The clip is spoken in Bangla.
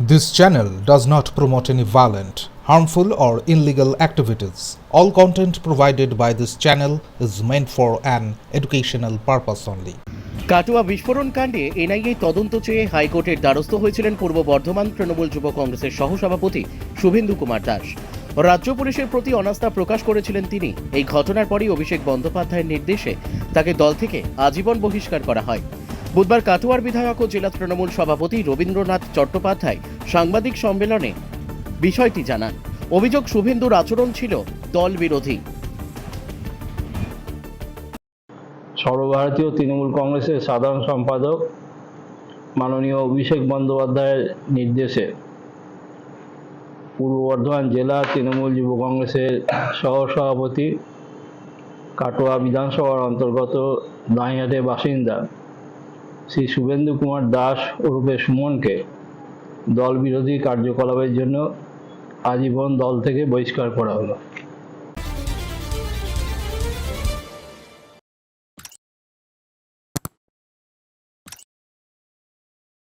This channel does not promote any violent, harmful, or illegal activities. All content provided by this channel is meant for an educational purpose only. কাটুয়া বিস্ফোরণ কাণ্ডে এনআইএ তদন্ত চেয়ে হাইকোর্টের দ্বারস্থ হয়েছিলেন পূর্ব বর্ধমান তৃণমূল যুব কংগ্রেসের সহসভাপতি শুভেন্দু কুমার দাস রাজ্য পুলিশের প্রতি অনাস্থা প্রকাশ করেছিলেন তিনি এই ঘটনার পরই অভিষেক বন্দ্যোপাধ্যায়ের নির্দেশে তাকে দল থেকে আজীবন বহিষ্কার করা হয় বুধবার কাটুয়ার বিধায়ক ও জেলা তৃণমূল সভাপতি রবীন্দ্রনাথ চট্টোপাধ্যায় সাংবাদিক সম্মেলনে বিষয়টি জানান। অভিযোগ শুভেন্দুর আচরণ ছিল দল বিরোধী সর্বভারতীয় তৃণমূল কংগ্রেসের সাধারণ সম্পাদক মাননীয় অভিষেক বন্দ্যোপাধ্যায়ের নির্দেশে পূর্ব বর্ধমান জেলা তৃণমূল যুব কংগ্রেসের সহ সভাপতি কাটোয়া বিধানসভার অন্তর্গত দাঁইহাটের বাসিন্দা শ্রী শুভেন্দু কুমার দাস ওরূপে সুমনকে দল বিরোধী কার্যকলাপের জন্য আজীবন দল থেকে বহিষ্কার করা হলো।